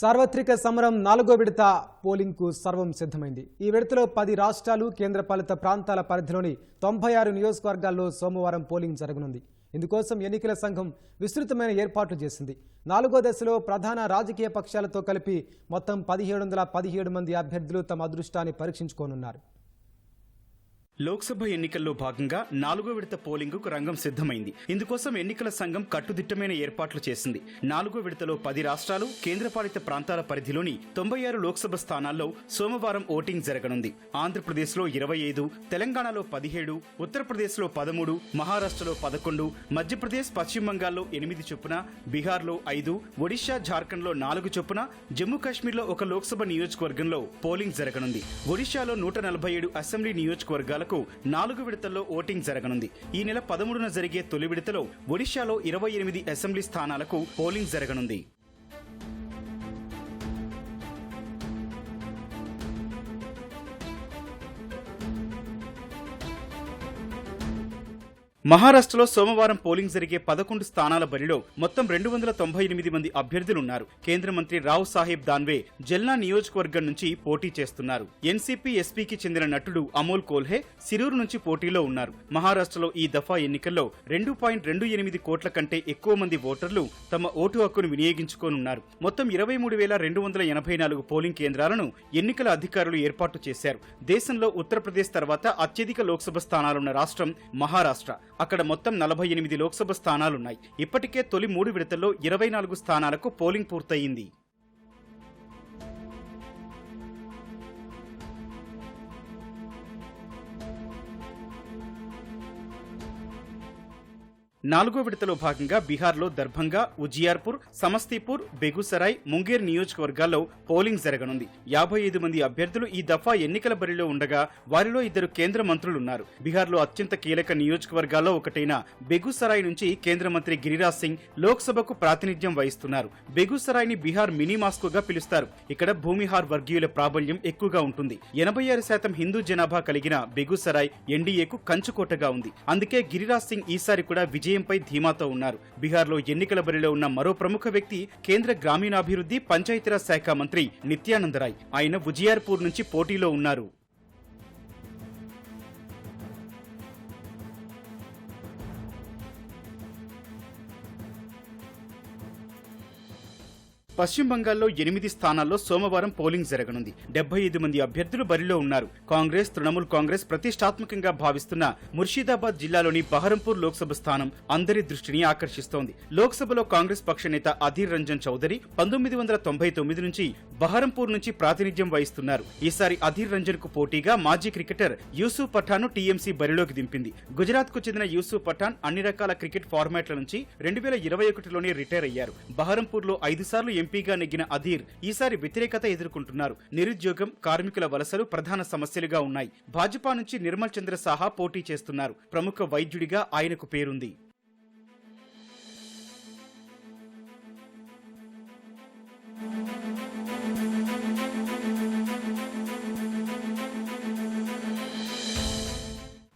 సార్వత్రిక సమరం నాలుగో విడత పోలింగ్కు సర్వం సిద్ధమైంది. ఈ విడతలో పది రాష్ట్రాలు కేంద్రపాలిత ప్రాంతాల పరిధిలోని తొంభై ఆరు నియోజకవర్గాల్లో సోమవారం పోలింగ్ జరగనుంది. ఇందుకోసం ఎన్నికల సంఘం విస్తృతమైన ఏర్పాట్లు చేసింది. నాలుగో దశలో ప్రధాన రాజకీయ పక్షాలతో కలిపి మొత్తం పదిహేడు వందల పదిహేడు మంది అభ్యర్థులు తమ అదృష్టాన్ని పరీక్షించుకోనున్నారు. లోక్సభ ఎన్నికల్లో భాగంగా నాలుగో విడత పోలింగుకు రంగం సిద్ధమైంది. ఇందుకోసం ఎన్నికల సంఘం కట్టుదిట్టమైన ఏర్పాట్లు చేసింది. నాలుగో విడతలో పది రాష్ట్రాలు కేంద్రపాలిత ప్రాంతాల పరిధిలోని తొంభై ఆరు లోక్సభ స్థానాల్లో సోమవారం ఓటింగ్ జరగనుంది. ఆంధ్రప్రదేశ్లో ఇరవై ఐదు తెలంగాణలో పదిహేడు ఉత్తరప్రదేశ్లో పదమూడు మహారాష్ట్రలో పదకొండు మధ్యప్రదేశ్ పశ్చిమ బంగాల్లో ఎనిమిది చొప్పున బీహార్లో ఐదు ఒడిషా జార్ఖండ్లో నాలుగు చొప్పున జమ్మూ కాశ్మీర్లో ఒక లోక్సభ నియోజకవర్గంలో పోలింగ్ జరగనుంది. ఒడిషాలో నూట నలభై ఏడు అసెంబ్లీ నియోజకవర్గాలకు నాలుగు విడతల్లో ఓటింగ్ జరగనుంది. ఈ నెల పదమూడున జరిగే తొలి విడతలో ఒడిశాలో ఇరవై ఎనిమిది అసెంబ్లీ స్థానాలకు పోలింగ్ జరగనుంది. మహారాష్ట్రలో సోమవారం పోలింగ్ జరిగే పదకొండు స్థానాల బరిలో మొత్తం రెండు వందల తొంభై ఎనిమిది మంది అభ్యర్థులున్నారు. కేంద్ర మంత్రి రావ్ సాహెబ్ దాన్వే జల్నా నియోజకవర్గం నుంచి పోటీ చేస్తున్నారు. ఎన్సీపీ ఎస్పీకి చెందిన నటుడు అమోల్ కోల్హే సిరూరు నుంచి పోటీలో ఉన్నారు. మహారాష్ట్రలో ఈ దఫా ఎన్నికల్లో రెండు పాయింట్ రెండు ఎనిమిది కోట్ల కంటే ఎక్కువ మంది ఓటర్లు తమ ఓటు హక్కును వినియోగించుకోనున్నారు. మొత్తం ఇరవై మూడు వేల రెండు వందల ఎనభై నాలుగు పోలింగ్ కేంద్రాలను ఎన్నికల అధికారులు ఏర్పాటు చేశారు. దేశంలో ఉత్తరప్రదేశ్ తర్వాత అత్యధిక లోక్సభ స్థానాలున్న రాష్ట్రం మహారాష్ట్ర. అక్కడ మొత్తం నలభై ఎనిమిది లోక్సభ స్థానాలున్నాయి. ఇప్పటికే తొలి మూడు విడతల్లో ఇరవై నాలుగు స్థానాలకు పోలింగ్ పూర్తయింది. నాలుగో విడతలో భాగంగా బీహార్లో దర్భంగా ఉజియార్పూర్ సమస్తీపూర్ బెగుసరాయ్ ముంగేర్ నియోజకవర్గాల్లో పోలింగ్ జరగనుంది. యాభై ఐదు మంది అభ్యర్థులు ఈ దఫా ఎన్నికల బరిలో ఉండగా వారిలో ఇద్దరు కేంద్ర మంత్రులున్నారు. బీహార్లో అత్యంత కీలక నియోజకవర్గాల్లో ఒకటైన బెగుసరాయ్ నుంచి కేంద్ర మంత్రి గిరిరాజ్ సింగ్ లోక్సభకు ప్రాతినిధ్యం వహిస్తున్నారు. బెగుసరాయ్ని బీహార్ మినీ మాస్కోగా పిలుస్తారు. ఇక్కడ భూమిహార్ వర్గీయుల ప్రాబల్యం ఎక్కువగా ఉంటుంది. ఎనభై ఆరు శాతం హిందూ జనాభా కలిగిన బెగుసరాయ్ ఎన్డీఏకు కంచుకోటగా ఉంది. అందుకే గిరిరాజ్ సింగ్ ఈసారి కూడా విజయంపై ధీమాతో ఉన్నారు. బీహార్లో ఎన్నికల బరిలో ఉన్న మరో ప్రముఖ వ్యక్తి కేంద్ర గ్రామీణాభివృద్ధి పంచాయతీరాజ్ శాఖ మంత్రి నిత్యానందరాయ్. ఆయన ఉజియార్పూర్ నుంచి పోటీలో ఉన్నారు. పశ్చిమ బంగాల్లో ఎనిమిది స్థానాల్లో సోమవారం పోలింగ్ జరగనుంది. డెబ్బై ఐదు మంది అభ్యర్థులు బరిలో ఉన్నారు. కాంగ్రెస్ తృణమూల్ కాంగ్రెస్ ప్రతిష్టాత్మకంగా భావిస్తున్న ముర్షిదాబాద్ జిల్లాలోని బహరంపూర్ లోక్సభ స్థానం అందరి దృష్టిని ఆకర్షిస్తోంది. లోక్సభలో కాంగ్రెస్ పక్ష నేత అధీర్ రంజన్ చౌదరి పంతొమ్మిది వందల తొంభై తొమ్మిది నుంచి బహరంపూర్ నుంచి ప్రాతినిధ్యం వహిస్తున్నారు. ఈసారి అధీర్ రంజన్కు పోటీగా మాజీ క్రికెటర్ యూసుఫ్ పఠాన్ టీఎంసీ బరిలోకి దింపింది. గుజరాత్కు చెందిన యూసుఫ్ పఠాన్ అన్ని రకాల క్రికెట్ ఫార్మాట్ల నుంచి రెండు వేల ఇరవై ఒకటిలోనే రిటైర్ అయ్యారు. బహరంపూర్లో ఐదు సార్లు ఎంపీగా నెగ్గిన అధీర్ ఈసారి వ్యతిరేకత ఎదుర్కొంటున్నారు. నిరుద్యోగం కార్మికుల వలసలు ప్రధాన సమస్యలుగా ఉన్నాయి. భాజపా నుంచి నిర్మల్ చంద్ర సాహా పోటీ చేస్తున్నారు. ప్రముఖ వైద్యుడిగా ఆయనకు పేరుంది.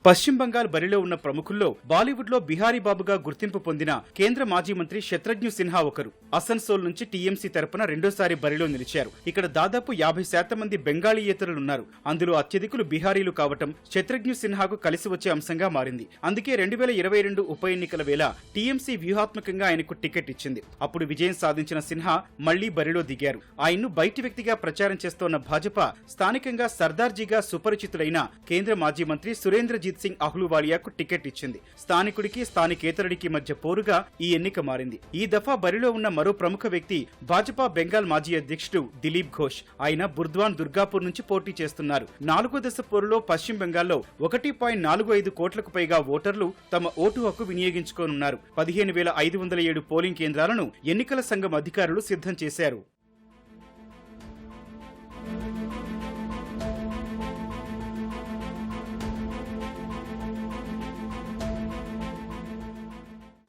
పశ్చిమ బంగాల్ బరిలో ఉన్న ప్రముఖుల్లో బాలీవుడ్లో బిహారీ బాబుగా గుర్తింపు పొందిన కేంద్ర మాజీ మంత్రి శత్రుఘ్న సిన్హా ఒకరు. అసన్సోల్ నుంచి టీఎంసీ తరపున రెండోసారి బరిలో నిలిచారు. ఇక్కడ దాదాపు యాభై శాతం మంది బెంగాలీయేతరులున్నారు అందులో అత్యధికులు బిహారీలు కావటం శత్రుఘ్న సిన్హాకు కలిసి వచ్చే అంశంగా మారింది. అందుకే రెండు వేల ఇరవై రెండు ఉప ఎన్నికల వేళ టీఎంసీ వ్యూహాత్మకంగా ఆయనకు టికెట్ ఇచ్చింది. అప్పుడు విజయం సాధించిన సిన్హా మళ్ళీ బరిలో దిగారు. ఆయన్ను బయటి వ్యక్తిగా ప్రచారం చేస్తోన్న భాజపా స్థానికంగా సర్దార్జీగా సుపరిచితుడైన కేంద్ర మాజీ మంత్రి సురేంద్రజీత్ సింగ్ అహ్లూవాలియాకు టికెట్ ఇచ్చింది. స్థానికుడికి స్థానికేతరుడికి మధ్య పోరుగా ఈ ఎన్నిక మారింది. ఈ దఫా బరిలో ఉన్న మరో ప్రముఖ వ్యక్తి భాజపా బెంగాల్ మాజీ అధ్యక్షుడు దిలీప్ ఘోష్. ఆయన బుర్ద్వాన్ దుర్గాపూర్ నుంచి పోటీ చేస్తున్నారు. నాలుగో దశ పోరులో పశ్చిమ బెంగాల్లో ఒకటి పాయింట్ నాలుగు ఐదు కోట్లకు పైగా ఓటర్లు తమ ఓటు హక్కు వినియోగించుకోనున్నారు. పదిహేను వేల ఐదు వందల ఏడు పోలింగ్ కేంద్రాలను ఎన్నికల సంఘం అధికారులు సిద్ధం చేశారు.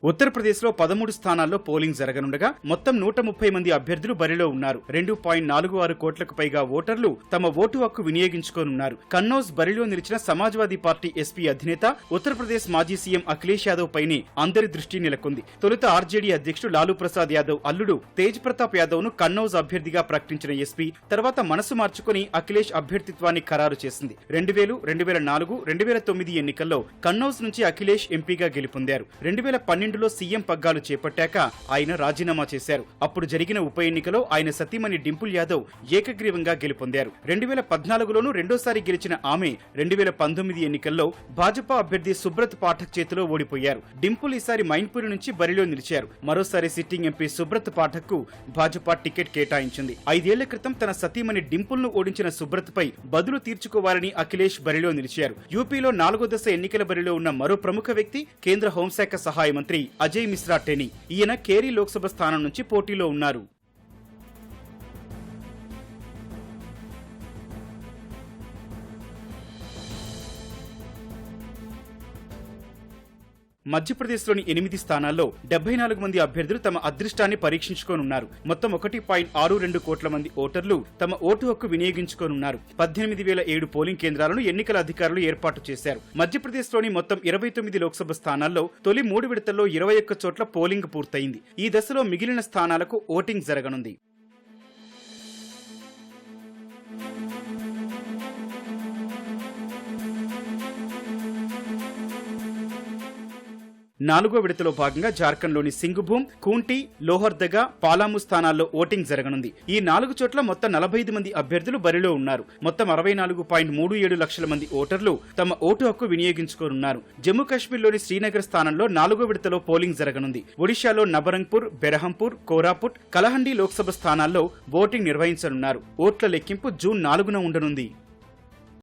ఉత్తరప్రదేశ్లో పదమూడు స్థానాల్లో పోలింగ్ జరగనుండగా మొత్తం నూట ముప్పై మంది అభ్యర్థులు బరిలో ఉన్నారు. రెండు పాయింట్ నాలుగు ఆరు కోట్లకు పైగా ఓటర్లు తమ ఓటు హక్కు వినియోగించుకోనున్నారు. కన్నౌజ్ బరిలో నిలిచిన సమాజ్వాదీ పార్టీ ఎస్పీ అధినేత ఉత్తరప్రదేశ్ మాజీ సీఎం అఖిలేష్ యాదవ్ పైనే అందరి దృష్టి నెలకొంది. తొలుత ఆర్జేడీ అధ్యక్షుడు లాలూ ప్రసాద్ యాదవ్ అల్లుడు తేజ్ ప్రతాప్ యాదవ్ను కన్నౌజ్ అభ్యర్థిగా ప్రకటించిన ఎస్పీ తర్వాత మనసు మార్చుకుని అఖిలేష్ అభ్యర్థిత్వాన్ని ఖరారు చేసింది. రెండు వేలు రెండు వేల నాలుగు రెండు వేల తొమ్మిది ఎన్నికల్లో కన్నౌజ్ నుంచి అఖిలేష్ ఎంపీగా గెలుపొందారు. రెండు వేల పన్నెండులో సీఎం పగ్గాలు చేపట్టాక ఆయన రాజీనామా చేశారు. అప్పుడు జరిగిన ఉప ఎన్నికలో ఆయన సతీమణి డింపుల్ యాదవ్ ఏకగ్రీవంగా గెలుపొందారు. రెండు వేల పద్నాలుగులోనూ రెండోసారి గెలిచిన ఆమె రెండు వేల పంతొమ్మిది ఎన్నికల్లో భాజపా అభ్యర్థి సుబ్రత్ పాఠక్ చేతిలో ఓడిపోయారు. డింపుల్ ఈసారి మైన్పూరి నుంచి బరిలో నిలిచారు. మరోసారి సిట్టింగ్ ఎంపీ సుబ్రత్ పాఠక్కు భాజపా టికెట్ కేటాయించింది. ఐదేళ్ళ క్రితం తన సతీమణి డింపుల్ను ఓడించిన సుబ్రత్ పై బదులు తీర్చుకోవాలని అఖిలేష్ బరిలో నిలిచారు. యూపీలో నాలుగో దశ ఎన్నికల బరిలో ఉన్న మరో ప్రముఖ వ్యక్తి కేంద్ర హోంశాఖ సహాయ మంత్రి మంత్రి అజయ్ మిశ్రా టెని. ఈయన కేరీ లోక్సభ స్థానం నుంచి పోటీలో ఉన్నారు. మధ్యప్రదేశ్లోని ఎనిమిది స్థానాల్లో డెబ్బై నాలుగు మంది అభ్యర్థులు తమ అదృష్టాన్ని పరీక్షించుకోనున్నారు. మొత్తం ఒకటి పాయింట్ ఆరు రెండు కోట్ల మంది ఓటర్లు తమ ఓటు హక్కు వినియోగించుకోనున్నారు. పద్దెనిమిది వేల ఏడు పోలింగ్ కేంద్రాలను ఎన్నికల అధికారులు ఏర్పాటు చేశారు. మధ్యప్రదేశ్లోని మొత్తం ఇరవై తొమ్మిది లోక్సభ స్థానాల్లో తొలి మూడు విడతల్లో ఇరవై ఒక్క చోట్ల పోలింగ్ పూర్తయింది. ఈ దశలో మిగిలిన స్థానాలకు ఓటింగ్ జరగనుంది. నాలుగో విడతలో భాగంగా జార్ఖండ్లోని సింగుభూమ్ కూంటి లోహర్దగా పాలాము స్థానాల్లో ఓటింగ్ జరగనుంది. ఈ నాలుగు చోట్ల మొత్తం నలభై ఐదు మంది అభ్యర్థులు బరిలో ఉన్నారు. మొత్తం అరవై నాలుగు పాయింట్ మూడు ఏడు లక్షల మంది ఓటర్లు తమ ఓటు హక్కు వినియోగించుకోనున్నారు. జమ్మూ కాశ్మీర్లోని శ్రీనగర్ స్థానంలో నాలుగో విడతలో పోలింగ్ జరగనుంది. ఒడిశాలో నబరంగ్పూర్ బెరహంపూర్ కోరాపుట్ కలహండి లోక్సభ స్థానాల్లో ఓటింగ్ నిర్వహించనున్నారు. ఓట్ల లెక్కింపు జూన్ నాలుగున ఉండనుంది.